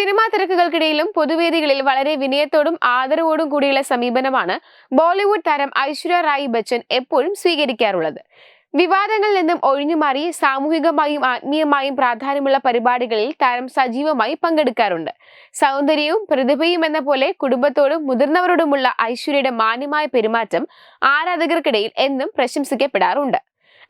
Cinema തിരക്കുകൾക്കിടയിലും പൊതുവേദികളിൽ വളരെ വിനയത്തോടും ആദരവോടും കൂടിയുള്ള സമീപനമാണ് ബോളിവുഡ് താരം ഐശ്വര്യ റായ് ബച്ചൻ എപ്പോഴും സ്വീകരിക്കാറുള്ളത്. വിവാദങ്ങളിൽ നിന്നും ഒഴിഞ്ഞുമാറി സാമൂഹികമായും ആത്മീയമായും പ്രാധാന്യമുള്ള പരിപാടികളിൽ താരം സജീവമായി പങ്കെടുക്കാറുണ്ട്. സൗന്ദര്യവും പ്രതിഭയും എന്ന പോലെ കുടുംബത്തോടും മുതിർന്നവരോടുമുള്ള ഐശ്വര്യയുടെ മാന്യമായ പെരുമാറ്റം ആരാധകർക്കിടയിൽ എന്നും പ്രശംസിക്കപ്പെടാറുണ്ട്.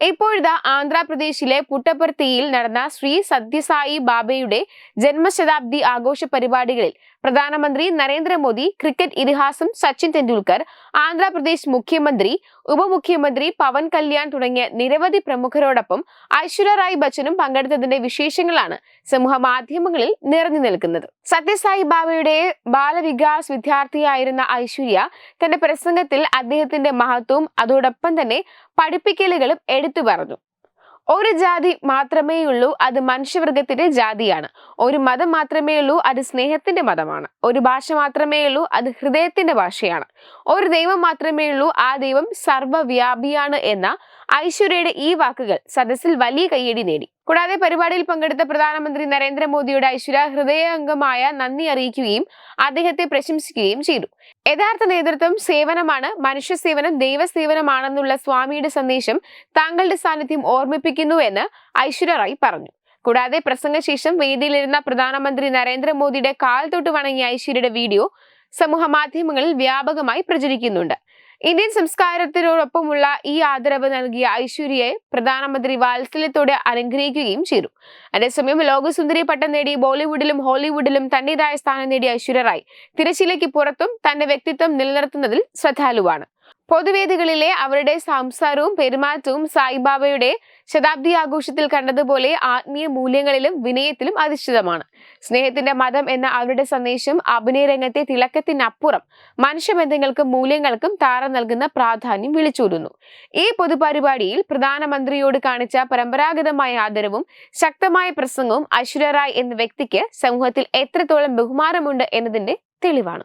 ഇപ്പോഴിതാ ആന്ധ്രാപ്രദേശിലെ പുട്ടപ്പർത്തിയിൽ നടന്ന ശ്രീ സത്യസായി ബാബയുടെ ജന്മശതാബ്ദി ആഘോഷ പരിപാടികളിൽ പ്രധാനമന്ത്രി നരേന്ദ്രമോദി ക്രിക്കറ്റ് ഇതിഹാസം സച്ചിൻ ടെണ്ടുൽക്കർ ആന്ധ്രാപ്രദേശ് മുഖ്യമന്ത്രി ഉപമുഖ്യമന്ത്രി പവൻ കല്യാൺ തുടങ്ങിയ നിരവധി പ്രമുഖരോടൊപ്പം ഐശ്വര്യ റായ് ബച്ചനും പങ്കെടുത്തതിന്റെ വിശേഷങ്ങളാണ് സമൂഹ മാധ്യമങ്ങളിൽ നിറഞ്ഞു നിൽക്കുന്നത്. സത്യസായി ബാബയുടെ ബാലവികാസ് വിദ്യാർത്ഥിയായിരുന്ന ഐശ്വര്യ തന്റെ പ്രസംഗത്തിൽ അദ്ദേഹത്തിന്റെ മഹത്വവും അതോടൊപ്പം തന്നെ പഠിപ്പിക്കലുകളും എടുത്തു പറഞ്ഞു. ഒരു ജാതി മാത്രമേ ഉള്ളൂ അത് മനുഷ്യവർഗത്തിന്റെ ജാതിയാണ്. ഒരു മതം മാത്രമേയുള്ളൂ അത് സ്നേഹത്തിന്റെ മതമാണ്. ഒരു ഭാഷ മാത്രമേ ഉള്ളൂ അത് ഹൃദയത്തിന്റെ ഭാഷയാണ്. ഒരു ദൈവം മാത്രമേ ഉള്ളൂ ആ ദൈവം സർവവ്യാപിയാണ് എന്ന ഐശ്വര്യയുടെ ഈ വാക്കുകൾ സദസ്സിൽ വലിയ കയ്യടി നേടി. കൂടാതെ പരിപാടിയിൽ പങ്കെടുത്ത പ്രധാനമന്ത്രി നരേന്ദ്രമോദിയുടെ ഐശ്വര്യ ഹൃദയംഗമായ നന്ദി അറിയിക്കുകയും അദ്ദേഹത്തെ പ്രശംസിക്കുകയും ചെയ്തു. യഥാർത്ഥ നേതൃത്വം സേവനമാണ് മനുഷ്യ സേവനം ദൈവസേവനമാണെന്നുള്ള സ്വാമിയുടെ സന്ദേശം താങ്കളുടെ സാന്നിധ്യം ഓർമ്മിപ്പിക്കുന്നു എന്ന് ഐശ്വര്യ റായ് പറഞ്ഞു. കൂടാതെ പ്രസംഗശേഷം വേദിയിലിരുന്ന പ്രധാനമന്ത്രി നരേന്ദ്രമോദിയുടെ കാൽ തൊട്ട് വണങ്ങിയ ഐശ്വര്യയുടെ വീഡിയോ സമൂഹ മാധ്യമങ്ങളിൽ വ്യാപകമായി പ്രചരിക്കുന്നുണ്ട്. ഇന്ത്യൻ സംസ്കാരത്തിനോടൊപ്പമുള്ള ഈ ആദരവ് നൽകിയ ഐശ്വര്യയെ പ്രധാനമന്ത്രി വാത്സല്യത്തോടെ അനുഗ്രഹിക്കുകയും ചെയ്തു. അതേസമയം ലോകസുന്ദരി പട്ടം നേടി ബോളിവുഡിലും ഹോളിവുഡിലും തന്റേതായ സ്ഥാനം നേടിയ ഐശ്വര്യ തിരശ്ശീലയ്ക്ക് പുറത്തും തന്റെ വ്യക്തിത്വം നിലനിർത്തുന്നതിൽ ശ്രദ്ധാലുവാണ്. പൊതുവേദികളിലെ അവരുടെ സംസാരവും പെരുമാറ്റവും സായിബാബയുടെ ശതാബ്ദി ആഘോഷത്തിൽ കണ്ടതുപോലെ ആത്മീയ മൂല്യങ്ങളിലും വിനയത്തിലും അധിഷ്ഠിതമാണ്. സ്നേഹത്തിന്റെ മതം എന്ന അവരുടെ സന്ദേശം അഭിനയ രംഗത്തെ തിളക്കത്തിനപ്പുറം മനുഷ്യബന്ധങ്ങൾക്കും മൂല്യങ്ങൾക്കും താരം നൽകുന്ന പ്രാധാന്യം വിളിച്ചൂരുന്നു ഈ പൊതുപരിപാടിയിൽ പ്രധാനമന്ത്രിയോട് കാണിച്ച പരമ്പരാഗതമായ ആദരവും ശക്തമായ പ്രസംഗവും ഐശ്വര്യ റായ് എന്ന വ്യക്തിക്ക് സമൂഹത്തിൽ എത്രത്തോളം ബഹുമാനമുണ്ട് എന്നതിന്റെ തെളിവാണ്.